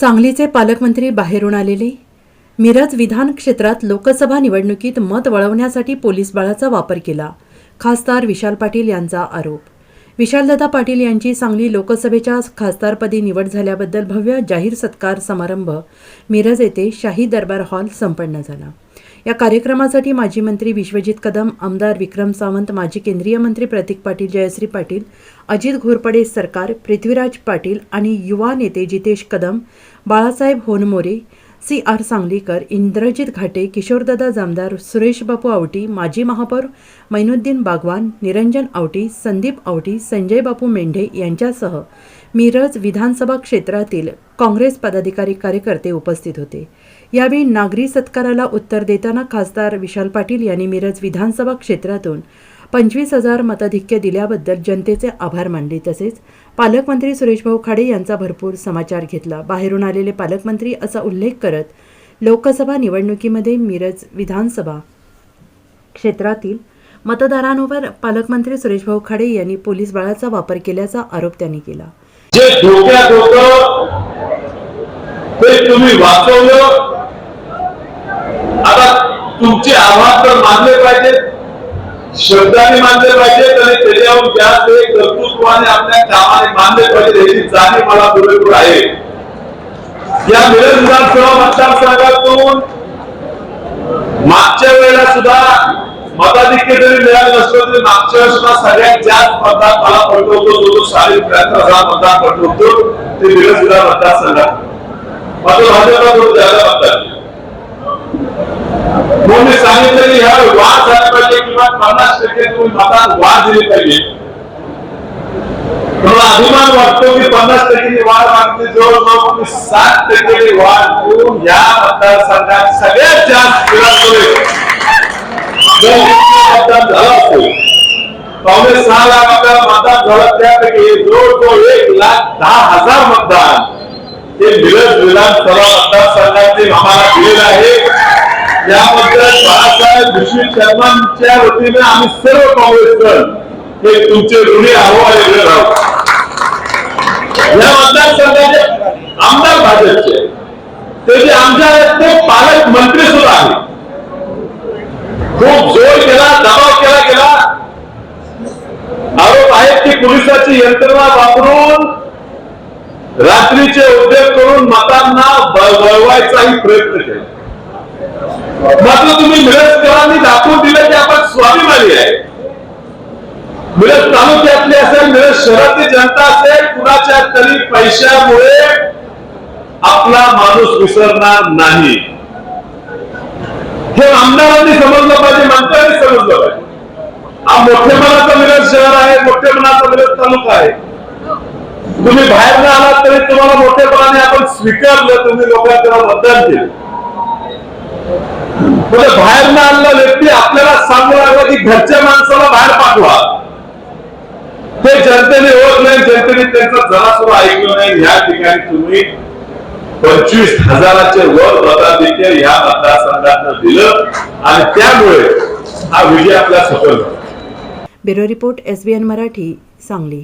सांगलीचे पालकमंत्री बाहेरून आलेले. मिरज विधान क्षेत्रात लोकसभा निवडणुकीत मत वळवण्यासाठी पोलीस बळाचा वापर केला खासदार विशाल पाटील यांचा आरोप. विशालदादा पाटील यांची सांगली लोकसभेच्या खासदारपदी निवड झाल्याबद्दल भव्य जाहीर सत्कार समारंभ मिरज येथे शाही दरबार हॉल संपन्न झाला. या कार्यक्रमासाठी माजी मंत्री विश्वजित कदम आमदार विक्रम सावंत माजी केंद्रीय मंत्री प्रतीक पाटील जयश्री पाटील अजित घोरपडे सरकार पृथ्वीराज पाटील आणि युवा नेते जितेश कदम बाळासाहेब होनमोरे सी आर सांगलीकर इंद्रजित घाटे किशोरदादा जामदार सुरेश बापू आवटी माजी महापौर मैनुद्दीन बागवान निरंजन आवटी संदीप आवटी संजय बापू मेंढे यांच्यासह मिरज विधानसभा क्षेत्रातील काँग्रेस पदाधिकारी कार्यकर्ते उपस्थित होते. यावेळी नागरी सत्काराला उत्तर देताना खासदार विशाल पाटील यांनी मिरज विधानसभा क्षेत्रातून पंचवीस हजार मताधिक्य दिल्याबद्दल जनतेचे आभार मानले. तसेच पालकमंत्री सुरेशभाऊ खाडे यांचा भरपूर समाचार घेतला. बाहेरून आलेले पालकमंत्री असा उल्लेख करत लोकसभा निवडणुकीमध्ये मिरज विधानसभा क्षेत्रातील मतदारांवर पालकमंत्री सुरेशभाऊ खाडे यांनी पोलीस बळाचा वापर केल्याचा आरोप त्यांनी केला. जे धोक्यात होत ते तुम्ही वाचवलं. आता तुमचे आव्हान तर मानले पाहिजेत शब्दाने मानले पाहिजे आणि त्याच्यावर जास्त हे कर्तृत्वाने आपल्या कामाने मानले पाहिजे याची जाणीव मला पुरेपूर आहे. या मिरज विधानसभा मतदारसंघातून मागच्या वेळेला सुद्धा मताधिक्य जरी मिळालं नसलं तरी मागच्या वर्षाला सगळ्यात जास्त मतदार मला पडतो होतो. जो तो साडे त्र्याहत्तर हजार मतदार पडतो होतो ते दिवस विधान मतदारसंघात मात्र भाजपला थोडं जादा मतदार म्हणून मी सांगितलं की ह्या वाद झाला पाहिजे किंवा पन्नास टक्के तुम्ही मतात वाद दिली पाहिजे? मला अभिमान वाटतो की पन्नास टक्के वाढ मागते जवळजवळ सात टक्के वाढ देऊन या मतदारसंघात सगळ्यात जास्त विराटपुरे जर मतदान झालं असतो काँग्रेस सहा लाख मतदान मतदान झालं त्यापैकी जवळजवळ एक लाख दहा हजार मतदान ते मिरज विधानसभा मतदारसंघाचे आम्हाला दिलेलं आहे याबद्दल बाळासाहेब विश्वी शर्मांच्या वतीने आम्ही सर्व काँग्रेसकर हे तुमचे ऋणी आहो आणि ऋण आहोत या मतदारसंघाचे आमदार भाजपचे. ते जे आमच्या ते पालक मंत्री सुद्धा आहेत. खूप जोर केला दबाव केला गेला आरोप आहेत की पोलिसाची यंत्रणा वापरून रात्रीचे उद्योग करून मतांना वळवायचाही प्रयत्न केला. मात्र तुम्ही मिरजकरांनी दाखवून दिलं की आपण स्वाभिमानी आहे. मिरज तालुक्यातली असेल मिरज शहरातली जनता असेल कुणाच्या तरी पैशामुळे आपला माणूस विसरणार नाही. हे आमदारांनी समजलं पाहिजे मंत्र्यांनी समजलं पाहिजे. हा मोठेपणाचा मिरज शहर आहे मोठेपणाचा मिरज तालुका आहे. तुम्ही बाहेर न आलात तरी तुम्हाला मोठेपणाने आपण स्वीकारलं तुम्ही लोकांना मतदान केलं. म्हणजे बाहेर न आणला व्यक्ती आपल्याला सांगू लागला की घरच्या माणसाला बाहेर पाठवा. ते जनतेने ओळखले जनतेने त्यांचा जरा सुद्धा ऐकलं नाही. या ठिकाणी तुम्ही पंचवीस हजाराचे वर मताधिक्य या मतदारसंघात दिलं. आणि त्यामुळे हा विजय आपला सफल झाला. Bureau report S B N Marathi Sangli.